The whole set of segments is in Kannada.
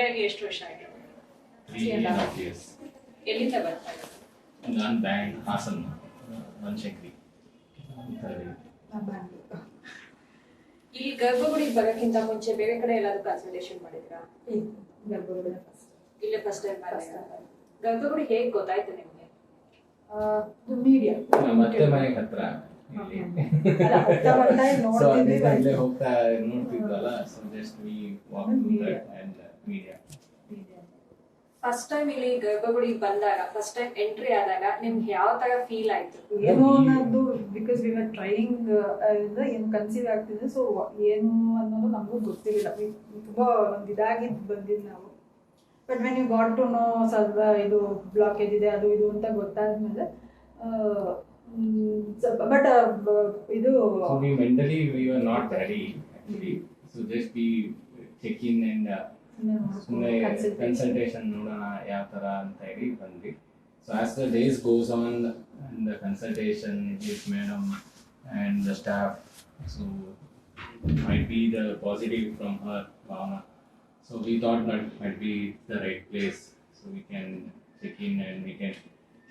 ಆಗಿ ಎಷ್ಟು ವರ್ಷ ಆಗಿದೆ. ಎಲ್ಲಿಂದ ಬರ್ತಾ ನಾನು ಹಾಸನ್ ಬನಶಂಕರಿ ಈ ಗರ್ಭಗುಡಿಗೆ ಬರೋಕ್ಕಿಂತ ಮುಂಚೆ ಬೇರೆ ಕಡೆ ಎಲ್ಲಾದ್ರೂ ಕನ್ಸಲ್ಟೇಷನ್ ಮಾಡಿದ್ರಾ ಇಲ್ಲೇ ಫಸ್ಟ್ ಟೈಮ್. ಗರ್ಭಗುಡಿ ಹೇಗ್ ಗೊತ್ತಾಯ್ತು ನಿಮ್ಗೆ? ಮೀಡಿಯಾ ಹತ್ರ ಹೋಗ್ತಾ ಇಲ್ಲಿ ಇಲ್ಲೇ ನೋಡ್ತಿದ್ವಲ್ಲ so just we walk Media. And media first time ಇಲ್ಲಿ ಗರ್ಭಗುಡಿಗೆ ಬಂದಾಗ ಫಸ್ಟ್ ಟೈಮ್ ಎಂಟ್ರಿ ಆದಾಗ ನಿಮ್ಗೆ ಯಾವ ತರ ಫೀಲ್ ಆಯ್ತು? ಏನು ಅನ್ನೋದು ಬಿಕಾಸ್ ವಿ ಆರ್ ಟ್ರೈಯಿಂಗ್ ಏನು ಕನ್ಸೀವ್ ಆಗ್ತಿದೆ ಸೊ ಏನು ಅನ್ನೋದು ನಮಗೂ ಗೊತ್ತಿರಲಿಲ್ಲ. ತುಂಬಾ ಒಂದು ಇದಾಗಿ ಬಂದಿದ್ದು ನಾವು. But when you got to know ಸ್ವಲ್ಪ ಇದು ಬ್ಲಾಕೇಜ್ ಇದೆ ಅದು ಇದು ಅಂತ ಗೊತ್ತಾದ್ಮೇಲೆ ಬಟ್ ಇದು mentally we are not ready just we check in and uh, ಸುಮ್ಮನೆ ಕನ್ಸಲ್ಟೇಷನ್ ನೋಡೋಣ ಯಾವ ಥರ ಅಂತ ಹೇಳಿ ಬಂದ್ವಿ so as the days goes on the consultation with madam and the staff so might be the positive from her Bhavana. So we thought that might be the right place. So we can check in and we can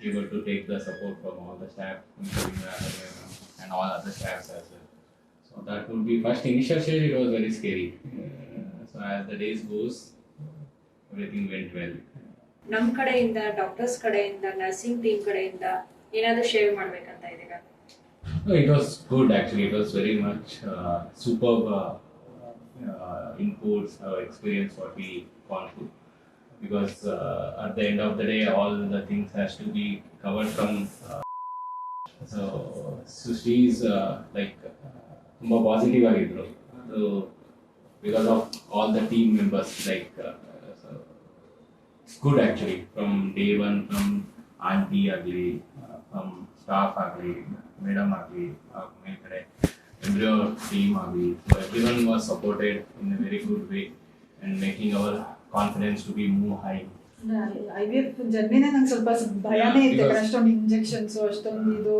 able to take the support from all the staff, including the other madam and all other staffs as well. So that would be first initial stage it was very scary. Uh, So as the days goes, everything went well. ನಮ್ ಕಡೆಯಿಂದ ಡಾಕ್ಟರ್ಸ್ ಕಡೆಯಿಂದ ನರ್ಸಿಂಗ್ ಟೀಮ್ ಕಡೆಯಿಂದ ಏನಾದ್ರು ಶೇರ್ ಮಾಡ್ಬೇಕಂತ ಇದೀಗ No, it was good actually. It was very much uh, superb uh, uh, inputs, uh, experience what we gone through. Because uh, at the end of the day, all the things has to be covered from. Uh, so, so she's uh, like ತುಂಬ ಪಾಸಿಟಿವ್ ಆಗಿದ್ರು ಅದು because of all the team members like it's good actually from day one from aunty ಆಗಲಿ ಫ್ರಮ್ ಸ್ಟಾಫ್ ಆಗಲಿ ಮೇಡಮ್ ಆಗಲಿ ಮೇಲ್ಗಡೆ ಎವ್ರಿ ಟೀಮ್ ಆಗಲಿ so everyone was supported in a very good way and making our confidence to be move high I V F ಜರ್ನಿನೇ ನಂಗೆ ಸ್ವಲ್ಪ ಭಯನೇ ಇತ್ತು Because- ಅಷ್ಟೊಂದು ಇಂಜೆಕ್ಷನ್ಸ್ ಅಷ್ಟೊಂದು ಇದು.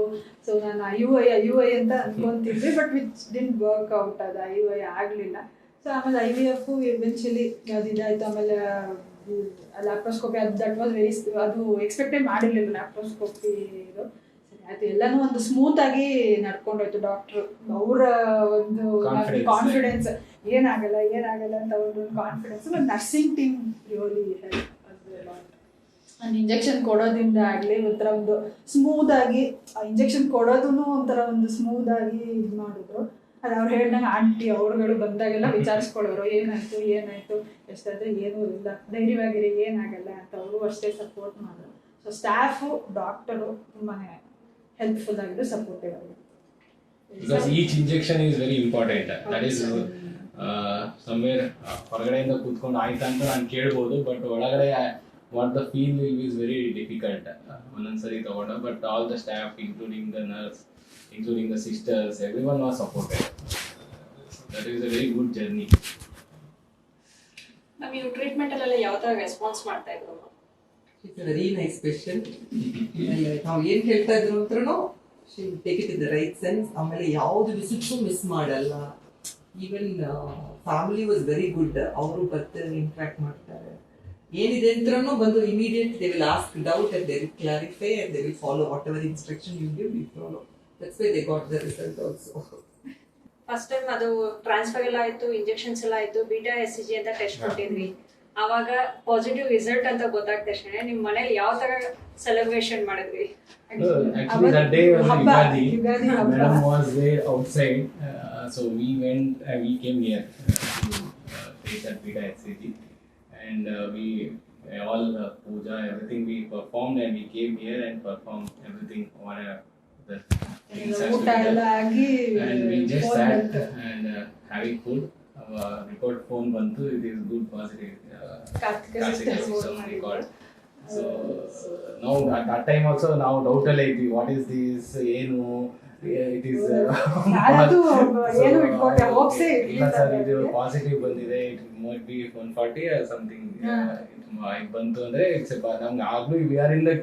ಸೊ ನಾನು I U I I U I ಅಂತ ಅನ್ಕೊಂತಿದ್ವಿ but which didn't work out ಅದು ಐ ಯು ಐ ಆಗಲಿಲ್ಲ. ಸೊ ಆಮೇಲೆ ಐ ವಿ ಎಫ್ ಇವೆನ್ಚುಲಿ ಅದು ಇದಾಯ್ತು ಆಮೇಲೆ ಲ್ಯಾಪ್ರೋಸ್ಕೋಪಿ ಅದು ದಟ್ ವಾಸ್ ವೆರಿ ಅದು ಎಕ್ಸ್ಪೆಕ್ಟೇ ಮಾಡಿರಲಿಲ್ಲ ಲ್ಯಾಪ್ರೋಸ್ಕೋಪಿ ಇದು. ಆಯ್ತು ಎಲ್ಲನೂ ಒಂದು ಸ್ಮೂತ್ ಆಗಿ ನಡ್ಕೊಂಡೋಯ್ತು ಡಾಕ್ಟ್ರು ಅವರ ಒಂದು ಕಾನ್ಫಿಡೆನ್ಸ್ ಏನಾಗಲ್ಲ ಏನಾಗಲ್ಲ ಅಂತ ಒಂದು confidence nursing team really help injection ಕೊಡೋದ್ರಿಂದ ಆಗಲಿ ಒಂಥರ ಒಂದು ಸ್ಮೂತ್ ಆಗಿ ಇಂಜೆಕ್ಷನ್ ಕೊಡೋದೂ ಒಂಥರ ಒಂದು ಸ್ಮೂತ್ ಆಗಿ ಇದು ಮಾಡಿದ್ರು. ಅದು ಅವ್ರು ಹೇಳ್ದಂಗೆ ಆಂಟಿ ಅವ್ರುಗಳು ಬಂದಾಗೆಲ್ಲ ವಿಚಾರಿಸ್ಕೊಳ್ಳೋರು ಏನಾಯ್ತು ಏನಾಯ್ತು ಎಷ್ಟಾದ್ರೆ ಏನೂ ಇಲ್ಲ ಧೈರ್ಯವಾಗಿರಿ ಏನಾಗಲ್ಲ ಅಂತ ಅವರು ಅಷ್ಟೇ ಸಪೋರ್ಟ್ ಮಾಡಿದ್ರು. ಸೊ ಸ್ಟಾಫು ಡಾಕ್ಟರು ತುಂಬಾ ಹೆಲ್ಪ್ಫುಲ್ ಆಗಿದ್ದು ಸಪೋರ್ಟಿವ್ ಆಗಿದೆ because each injection is very important that is somewhere ಹೊರಗಡೆಯಿಂದ ಕೂತ್ಕೊಂಡು ಆಯ್ತಾ ಅಂತ ನಾನು ಕೇಳ್ಬೋದು ಬಟ್ ಒಳಗಡೆ what the feel is very difficult ಒಂದೊಂದ್ಸರಿ ತಗೊಂಡ but all the staff including the nurse including the sisters everyone was supported that is a very good journey ನೀವು ಟ್ರೀಟ್ಮೆಂಟ್ ಅಲ್ಲೆಲ್ಲ ಯಾವ ತರ ರೆಸ್ಪಾನ್ಸ್ ಮಾಡ್ತಾ ಇದ್ರು ಇಟ್ಸ್ ವೆರಿ ನೈಸ್ ಕ್ವೆಶನ್ ನಾವು ಏನ್ ಹೇಳ್ತಾ ಇದ್ರು ಅಂದ್ರೂ take it in the right sense ಆಮೇಲೆ ಯಾವ್ದು ವಿಸಿಟ್ಸು ಮಿಸ್ ಮಾಡಲ್ಲ. Even family was very good ಅವರು ಬರ್ತಾರೆ ಇಂಟ್ರಾಕ್ಟ್ ಮಾಡ್ತಾರೆ. ಏನಿದೆ ಅಂದ್ರೂ ಬಂದು immediate they will ask doubt and they will clarify and they will follow whatever instruction you give you follow that's why they got the result also first time ಅದು ಟ್ರಾನ್ಸ್ಫರ್ ಎಲ್ಲ ಆಯ್ತು ಇಂಜೆಕ್ಷನ್ಸ್ ಎಲ್ಲ ಆಯ್ತು ಬೀಟಾ ಎಸ್ ಜಿ ಅಂತ ಟೆಸ್ಟ್ ಕೊಟ್ಟಿದ್ವಿ ಅವಾಗ ಪಾಸಿಟಿವ್ ರಿಸಲ್ಟ್ ಅಂತ ಗೊತ್ತಾದ ತಕ್ಷಣ ನಿಮ್ ಮನೇಲಿ ಯಾವ ತರ ಸೆಲೆಬ್ರೇಷನ್ ಮಾಡಿದ್ವಿ Actually, that day was ಹಬ್ಬ, Yugadi. ಯುಗಾದಿ ಹಬ್ಬ. Madam was there outside, uh, so we went. Uh, we came here uh, to uh, take that Vita HCG, and uh, we uh, all uh, puja, everything we performed, and we came here and performed everything on to ಊಟ ಎಲ್ಲ ಆಗಿ just phone ಬಂತು. uh. Uh, phone system ಮಾಡಿದ್ರು. record. So now at that time also ನಾವು ಡೌಟ್ ಅಲ್ಲೇ ಇದ್ವಿ ವಾಟ್ ಇಸ್ ದಿಸ್ ಏನು ಇಟ್ ಇಸ್ ನಾನಂತೂ ಏನು ಇಟ್ಕೊಂಡೆ, hopes ಏ ಇಲ್ಲ ಇರ್ಲಿಲ್ಲ ಸರ್ ಇದು ನನಗೆ. ಪಾಸಿಟಿವ್ ಬಂದಿದೆ it might be one forty something ಹಾ. ಬಂತು ಅಂದ್ರೆ ಇಟ್ಸ್ ನಮ್ಗೆ ಆಗ್ಲೂ we are in the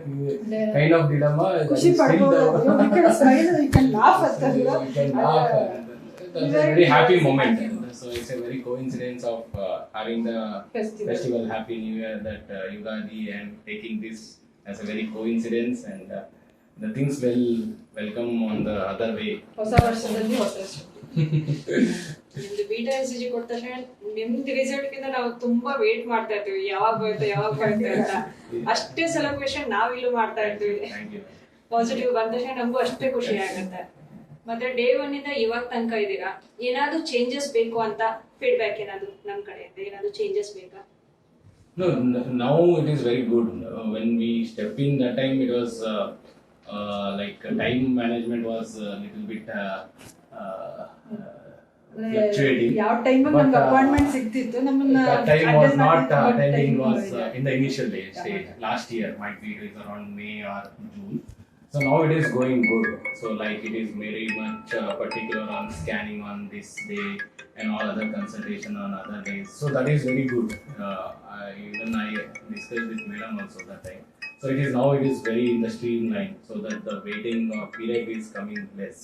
kind of dilemma ಖುಷಿ ಪಡ್ಬೋದು You can smile, you can laugh ಅಂತ ಅಲ್ವಾ? Very happy moment so it's a very coincidence of uh, having the Festival. festival Happy New Year that uh, Yugadi and taking this as a very coincidence and uh, the things will welcome on the other way. ಹೊಸ ವರ್ಷದಲ್ಲಿ ಹೊಸ. ನಿಮ್ದು ಬೀಟಾ ಎಸ್ ಜಿ ಕೊಟ್ಟ ತಕ್ಷಣ ನಿಮ್ದು ರಿಸಲ್ಟ್ ಗಿಂತ ನಾವು ತುಂಬಾ ವೇಟ್ ಮಾಡ್ತಾ ಇರ್ತೀವಿ ಯಾವಾಗ ಬರುತ್ತೆ ಯಾವಾಗ ಬರುತ್ತೆ ಅಂತ ಅಷ್ಟೇ ಸೆಲೆಬ್ರೇಷನ್ ನಾವಿಲ್ಲಿ ಮಾಡ್ತಾ ಇರ್ತೀವಿ. ಪಾಸಿಟಿವ್ ಬಂದ ತಕ್ಷಣ ನಮಗೂ ಅಷ್ಟೇ ಖುಷಿ ಆಗುತ್ತೆ ಮತ್ತೆ ಡೇ ಒನ್ ಇಂದ ಇವಾಗ ತನಕ ಇದ್ದೀರಾ ಏನಾದ್ರು ಚೇಂಜಸ್ ಬೇಕು ಅಂತ ಫೀಡ್ಬ್ಯಾಕ್ ಏನಾದ್ರು ನಮ್ ಕಡೆಯಿಂದ ಏನಾದ್ರು ಚೇಂಜಸ್ ಬೇಕಾ no now now it is very good. Uh, when we stepped in that time, it was uh, like uh, time management was a little bit uh, uh, ಅಂದ್ರೆ fluctuating. ಯಾವ ಟೈಮ್ But, ನಮ್ಗೆ uh, ಅಪಾಯಿಂಟ್ಮೆಂಟ್ ಸಿಗ್ತಿತ್ತು ನಮ್ಮನ್ನ that time was attend not ಮಾಡಿದ್ದು, uh, but attending time was ಇದೆ. uh, in the initial day stage Yeah. last year might be it is around May or June. So now it is going good. So like it is very much uh, particular on scanning on this day and all other consultation on other days. So that is very good. Uh, I, even I discussed with Madam also that time. So it is now it is very in the streamline so that the waiting uh, period is coming less.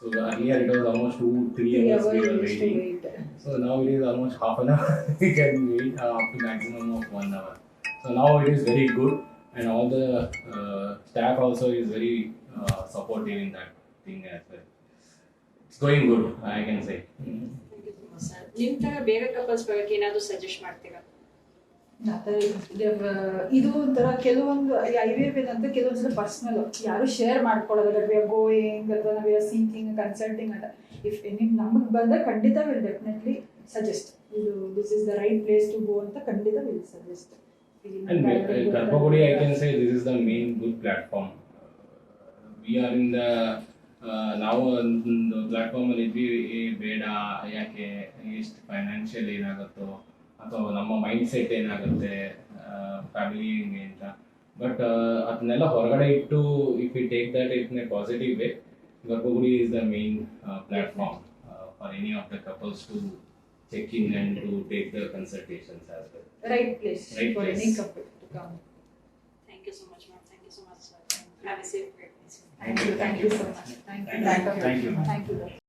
So earlier it was almost two three Three hours we hours were to waiting. wait. So now it is almost half an hour. we can wait uh, up to maximum of one hour. So now it is very good, and all the uh, staff also is very uh, supportive in that thing as well. It's going good, I can say. ನಿಮ್ ತರ ಬೇರೆ ಕಪಲ್ಸ್ ಬಗ್ಗೆ ಏನಾದ್ರು ಸಜೆಸ್ಟ್ ಮಾಡ್ತೀರಾ ಆ ಥರ ಇದು- ಒಂಥರ ಕೆಲವೊಂದು ಐ ಅಂತ ಕೆಲವೊಂದ್ಸಲ ಪರ್ಸ್ನಲ್ ಯಾರು ಶೇರ್ ಮಾಡ್ಕೊಳ್ಳೋದಿಲ್ಲ ವಿ ಆರ್ ಗೋಯಿಂಗ್ ಅಥವಾ ನಾವು ಆರ್ ಸಿಂಕಿಂಗ್ ಕನ್ಸಲ್ಟಿಂಗ್ ಅಂತ. ಇಫ್ ನಿಮ್ ನಮಗೆ ಬಂದ ಖಂಡಿತ ವಿಲ್ ಡೆಫಿನೆಟ್ಲಿ ಸಜೆಸ್ಟ್ ಇದು this is the right place to go ಅಂತ ಖಂಡಿತ will suggest And we- uh, Karpagudi, I can say this is the main good platform. We are in the uh, ನಾವು ಒಂದು ಪ್ಲಾಟ್ಫಾರ್ಮ್ ಅಲ್ಲಿ ಇದ್ವಿ ಬೇಡ ಯಾಕೆ ಎಷ್ಟು ಫೈನಾನ್ಷಿಯಲ್ ಏನಾಗುತ್ತೋ. ಅಥವಾ ನಮ್ಮ ಮೈಂಡ್ ಸೆಟ್ ಏನಾಗುತ್ತೆ ಫ್ಯಾಮಿಲಿ ಹೆಂಗೆ ಅಂತ. ಬಟ್ ಅದನ್ನೆಲ್ಲ ಹೊರಗಡೆ ಇಟ್ಟು if you take that it a positive way Garbhagudi is the main platform for any of the couples to check in and to take the consultations as well right place Right for place. Any couple to come thank you so much ma'am thank you so much have a safe thank you thank you so much thank you Thank you. Thank you